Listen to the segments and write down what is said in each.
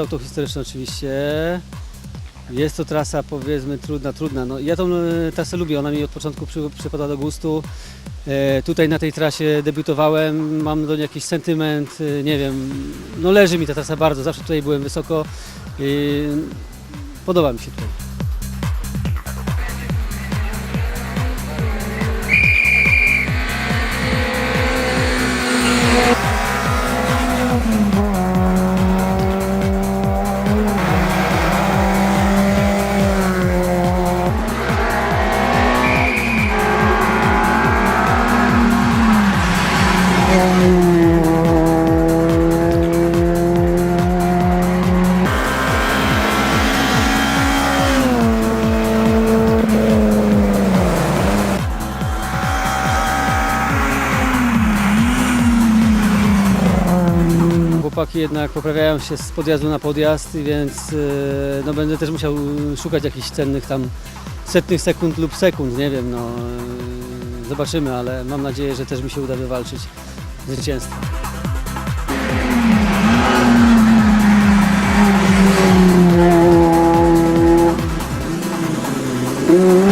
auto historyczne oczywiście. Jest to trasa powiedzmy trudna, trudna. No, ja tą e, trasę lubię, ona mi od początku przy, przypada do gustu. E, tutaj na tej trasie debiutowałem, mam do niej jakiś sentyment, e, nie wiem, no leży mi ta trasa bardzo, zawsze tutaj byłem wysoko. E, podoba mi się tutaj. Chłopaki jednak poprawiają się z podjazdu na podjazd, więc e, no, będę też musiał szukać jakichś cennych tam setnych sekund lub sekund, nie wiem, no e, zobaczymy, ale mam nadzieję, że też mi się uda wywalczyć zwycięstwo. Wygrałem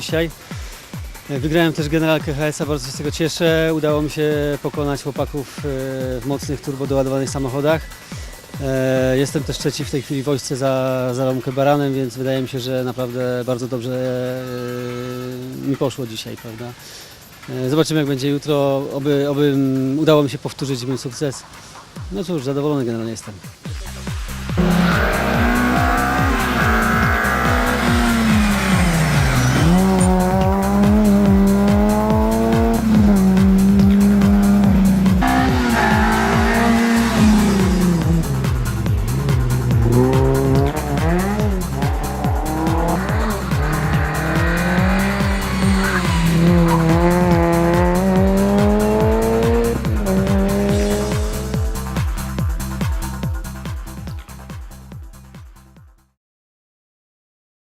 dzisiaj. Wygrałem też generalkę HS-a, bardzo się z tego cieszę. Udało mi się pokonać chłopaków e, w mocnych turbo doładowanych samochodach. E, Jestem też trzeci w tej chwili w wojsce za, za Romkę Baranem, więc wydaje mi się, że naprawdę bardzo dobrze e, mi poszło dzisiaj, prawda? E, Zobaczymy jak będzie jutro, oby, oby udało mi się powtórzyć mój sukces. No cóż, zadowolony generalnie jestem.